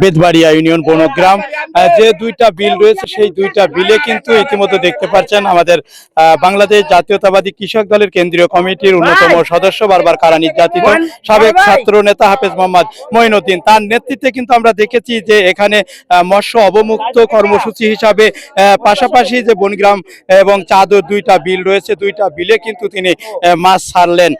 Bedbaria union বনগ্রাম যে দুইটা বিল রয়েছে সেই দুইটা বিলে কিন্তু ইতিমধ্যে দেখতে পাচ্ছেন আমাদের বাংলাদেশ জাতীয়তাবাদী কৃষক দলের কেন্দ্রীয় কমিটির অন্যতম সদস্য বারবার কারা নির্যাতিত? সাবেক ছাত্র নেতা হাফেজ মোহাম্মদ মঈনুদ্দিন তার নেতৃত্বে কিন্তু আমরা দেখেছি যে এখানে মৎস্য অবমুক্ত কর্মসূচি হিসাবে পাশাপাশি যে বনগ্রাম এবং চাদর দুইটা বিল রয়েছে দুইটা বিলে কিন্তু তিনি মাছ ছাড়লেন।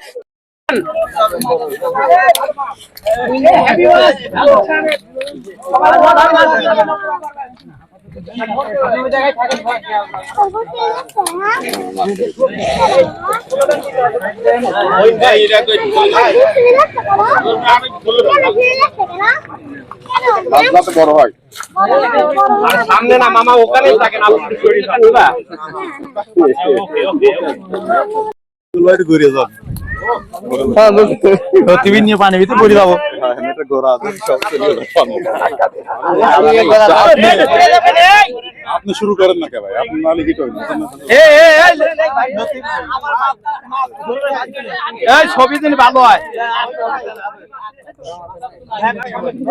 মাছটা বড় হয় সামনে না মামা ওখানেই থাকেন। আপনি ঘুরে যান নিয়ে পানি ভিতরে পড়ে যাব আপনি শুরু করেন না কে ভাই আপনি ছবি দিন ভালো হয়।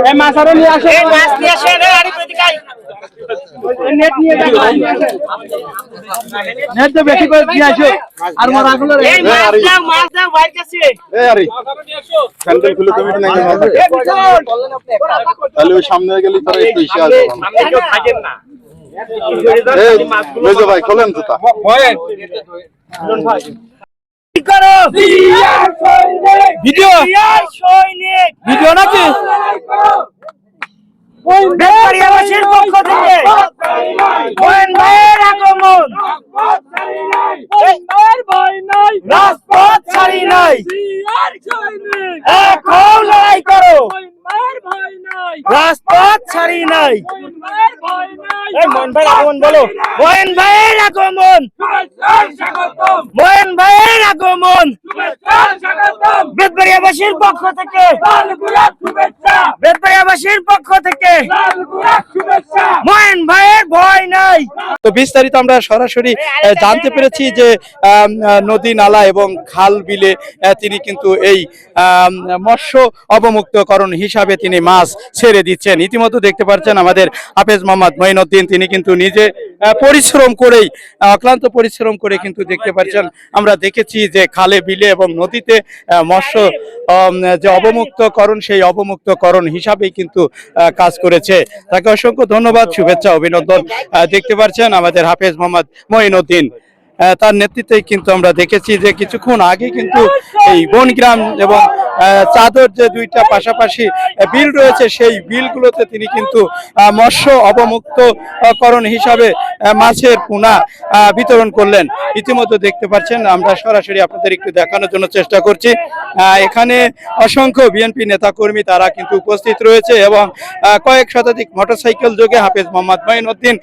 এই মাছ আরও নিয়ে আসেন এই মাছ নিয়ে আসেন এই আরে প্রতিকাই নেট নিয়ে যান নেট তো বেশি করে দিয়ে আসো আর মারাগুলো এই মাছ দাও মাছ দাও বাইর কাছে এই আরে স্যান্ডেল খুলে কমিটি নাই তাহলে ওই সামনে গেলে তারা একটু ইসে আসবে সামনে কেউ থাকেন না ভাই খোলেন জুতা করো? ভিডিও? ভিডিও নাকি? বেকারিয়াবাসীর পক্ষ থেকে মোহন ভাইয়ের আগমন। রাজপথ ছাড়ি নাই। এখন লড়াই করো। রাজপথ ছাড়ি নাই। মোহন ভাইয়ের আগমন বলো। মোহন ভাইয়ের আগমন। মোহন ভাইয়ের আগমন। বেদবাড়িয়াবাসীর পক্ষ থেকে। বেদবাড়িয়াবাসীর পক্ষ থেকে মোহন ভাইয়ের ভয় নাই তো বিস্তারিত আমরা সরাসরি জানতে পেরেছি যে নদী নালা এবং খাল বিলে তিনি কিন্তু এই মৎস্য অবমুক্তকরণ হিসাবে তিনি মাছ ছেড়ে দিচ্ছেন। ইতিমধ্যে দেখতে পাচ্ছেন আমাদের হাফেজ মোহাম্মদ মঈনুদ্দিন তিনি কিন্তু নিজে পরিশ্রম করেই অক্লান্ত পরিশ্রম করে কিন্তু দেখতে পাচ্ছেন। আমরা দেখেছি যে খালে বিলে এবং নদীতে মৎস্য যে অবমুক্তকরণ সেই অবমুক্তকরণ হিসাবেই কিন্তু কাজ করেছে। তাকে অসংখ্য ধন্যবাদ শুভেচ্ছা অভিনন্দন। দেখতে পাচ্ছেন আমাদের হাফেজ মোহাম্মদ মঈনুদ্দিন। আহ, তার নেতৃত্বে কিন্তু আমরা দেখেছি যে কিছুক্ষণ আগে কিন্তু এই বনগ্রাম এবং চাদর যে দুইটা পাশাপাশি বিল রয়েছে সেই বিলগুলোতে তিনি কিন্তু মৎস্য অবমুক্তকরণ হিসাবে মাছের পোনা বিতরণ করলেন। ইতিমধ্যে দেখতে পাচ্ছেন আমরা সরাসরি আপনাদের একটু দেখানোর জন্য চেষ্টা করছি। এখানে অসংখ্য বিএনপি নেতাকর্মী তারা কিন্তু উপস্থিত রয়েছে এবং কয়েক শতাধিক মোটরসাইকেল যোগে হাফেজ মোহাম্মদ মঈনুদ্দিন